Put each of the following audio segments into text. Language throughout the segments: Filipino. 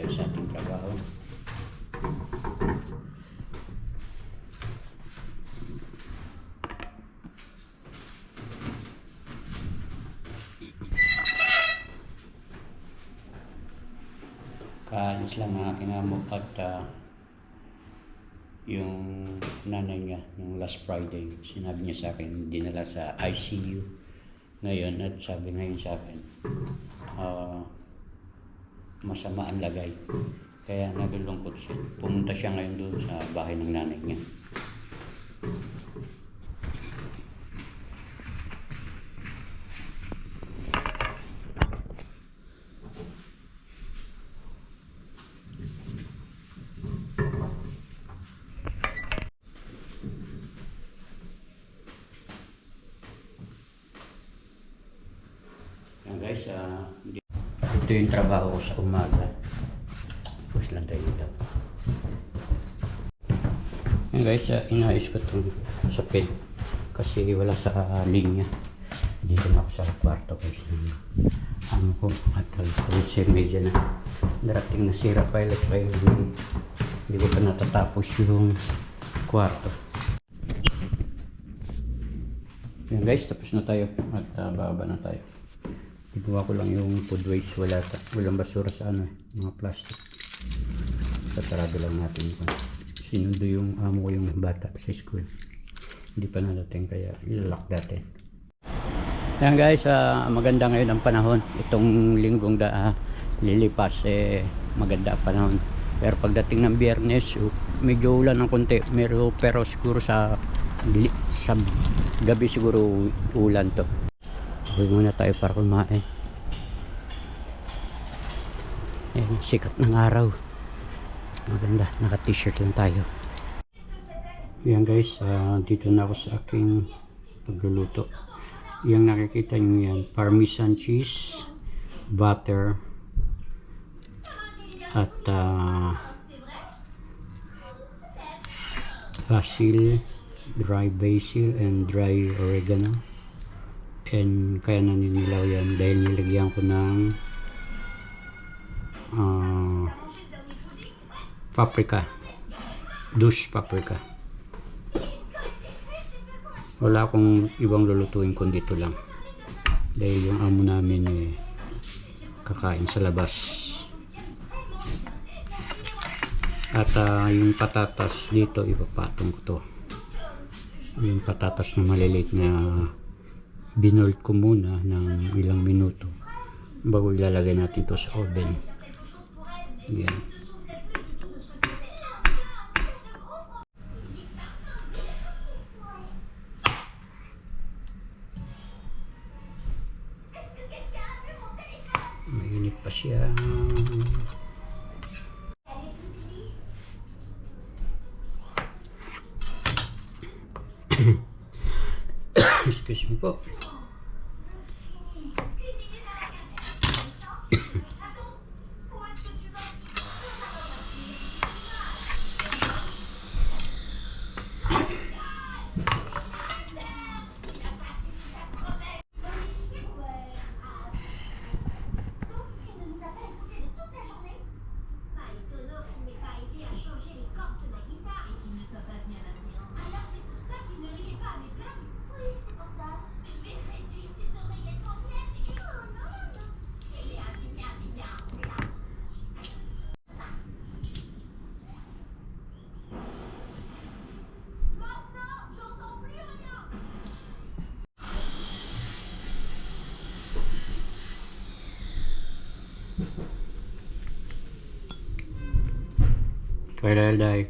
tayo sa ating trabaho. Kaalis lang ang aking at uh, yung nanay niya nung last Friday. Sinabi niya sa akin, dinala sa ICU ngayon at sabi ngayon sa akin, uh, masama ang lagay. Kaya nalulungkot siya. Pumunta siya ngayon doon sa bahay ng nanay niya. Guys, hindi- ito yung trabaho ko sa umaga. Tapos lang tayo dito. Yan guys, uh, inayos ko itong sa pen. Kasi wala sa ah, linya. Dito na ako sa kwarto guys. Ano ko, at alas ko si medya na darating na si Rafael at saka yung hindi, hindi ko pa natatapos yung kwarto. Yan guys, tapos na tayo at uh, bababa na tayo. Iguwa ko lang yung food waste, wala ta, walang basura sa ano mga plastic. Satarado lang natin ito. Sinundo yung amo ko yung bata sa school. Hindi pa nadating kaya ilalak natin. Yan guys, ah, maganda ngayon ang panahon. Itong linggong da, ah, lilipas eh maganda ang panahon. Pero pagdating ng biyernes, uh, medyo ulan ng konti. Pero, pero siguro sa, sa gabi siguro ulan to. Uwi muna tayo para kumain. Ayan, sikat ng araw. Maganda, naka-t-shirt lang tayo. Yan guys, ah, dito na ako sa aking pagluluto. Yung nakikita nyo yan, parmesan cheese, butter, at ah, basil, dry basil, and dry oregano and kaya naninilaw yan dahil nilagyan ko ng ah, paprika. Douche paprika. Wala akong ibang lulutuin kundi ito lang. Dahil yung amo namin eh, kakain sa labas. At ah, yung patatas dito ipapatong ko to. Yung patatas na maliliit na binold ko muna ng ilang minuto bago ilalagay natin to sa oven. Yan. Mainit pa siya book. Kaya dahil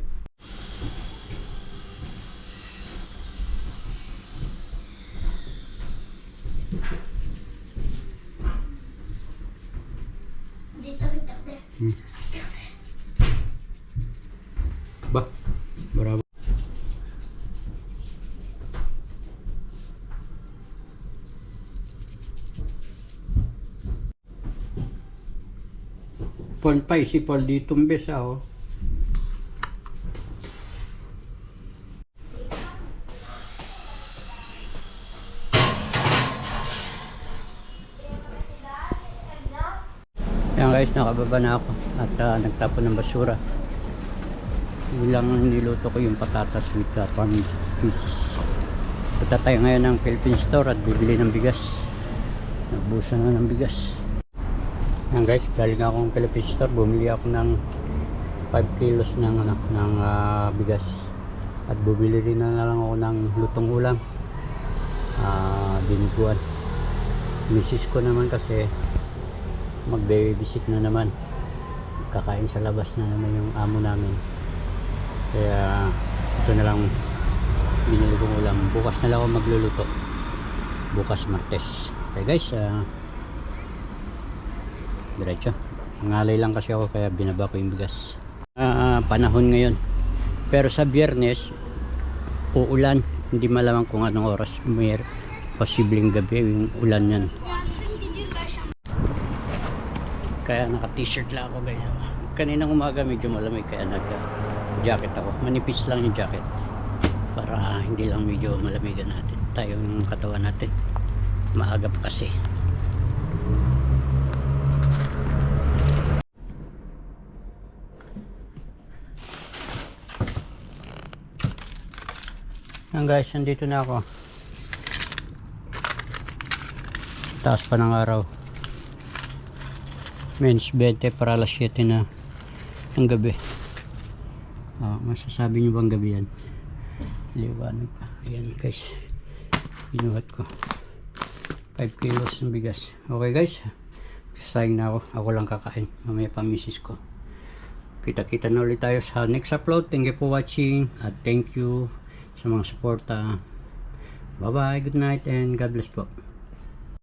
Dito, dito, dito. ba bravo Paul pa si Paul di tumbes guys, nakababa na ako at ah, nagtapon ng basura. Bilang niluto ko yung patatas with uh, farming fish. Punta tayo ngayon ng Philippine Store at bibili ng bigas. Nagbusa na ng bigas. Yan guys, galing akong Philippine Store, bumili ako ng 5 kilos ng, ano, ng ah, bigas. At bumili din na lang ako ng lutong ulam. Ah, biniguan. Misis ko naman kasi magbe-visit na naman. Kakain sa labas na naman yung amo namin. Kaya ito na lang binili kong ulam. Bukas na lang ako magluluto. Bukas Martes. Okay guys, ah diretso. Ngalay lang kasi ako kaya binaba ko yung bigas. Ah, panahon ngayon. Pero sa biyernes, uulan. Hindi malamang kung anong oras. May posibleng gabi yung ulan yan. Kaya naka t-shirt lang ako guys. Kaninang umaga medyo malamig kaya nag jacket ako. Manipis lang yung jacket. Para hindi lang medyo malamigan natin. Tayo yung katawan natin. Maaga pa kasi. Yan guys, nandito na ako. Taas pa ng araw. Men's 20 para alas 7 na ng gabi. Ah, masasabi nyo bang gabi yan? Liwanag pa. Ayan guys. Binuhat ko. 5 kilos ng bigas. Okay guys. Sasayang na ako. Ako lang kakain. Mamaya pa misis ko. Kita-kita na ulit tayo sa next upload. Thank you for watching. At thank you sa mga suporta. Bye bye. Good night and God bless po.